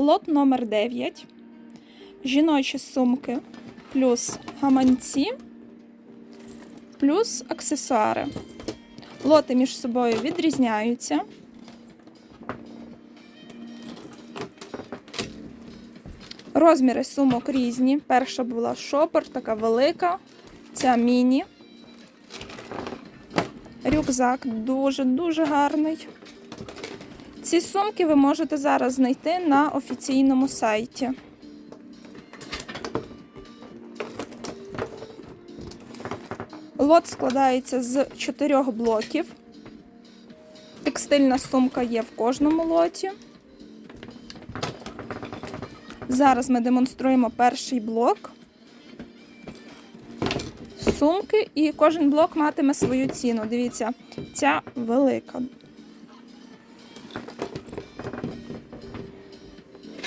Лот номер 9. Жіночі сумки плюс гаманці, плюс аксесуари. Лоти між собою відрізняються. Розміри сумок різні. Перша була шопер, така велика, ця міні. Рюкзак дуже-дуже гарний. Ці сумки ви можете зараз знайти на офіційному сайті. Лот складається з чотирьох блоків. Текстильна сумка є в кожному лоті. Зараз ми демонструємо перший блок. Сумки, і кожен блок матиме свою ціну. Дивіться, ця велика.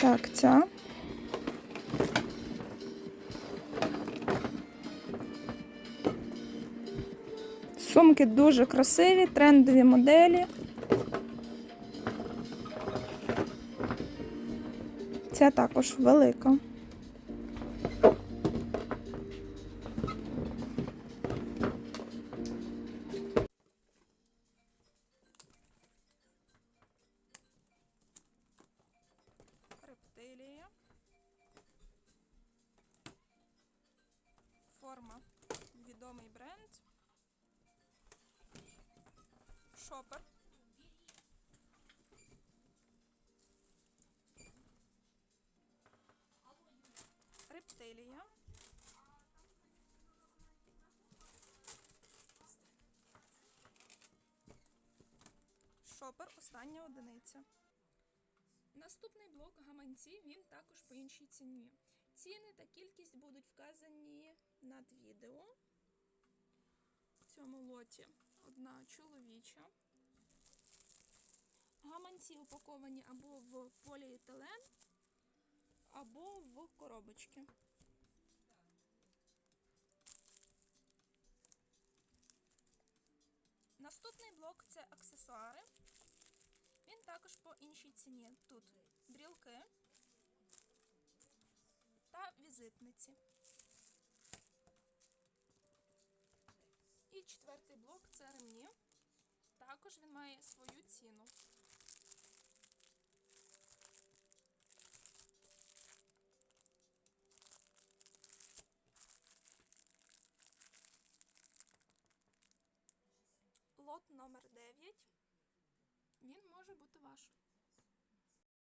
Так, ця. Сумки дуже красиві, трендові моделі. Ця також велика. Рептилія. Форма відомий бренд. Шопер. Рептилія. Шопер остання одиниця. Наступний блок гаманці, він також по іншій ціні. Ціни та кількість будуть вказані над відео. В цьому лоті одна чоловіча. Гаманці упаковані або в поліетилен, або в коробочки. Наступний блок це аксесуари. Іншій ціні. Тут брілки та візитниці. І четвертий блок це ремні. Також він має свою ціну. Лот номер 9. Він може бути ваш.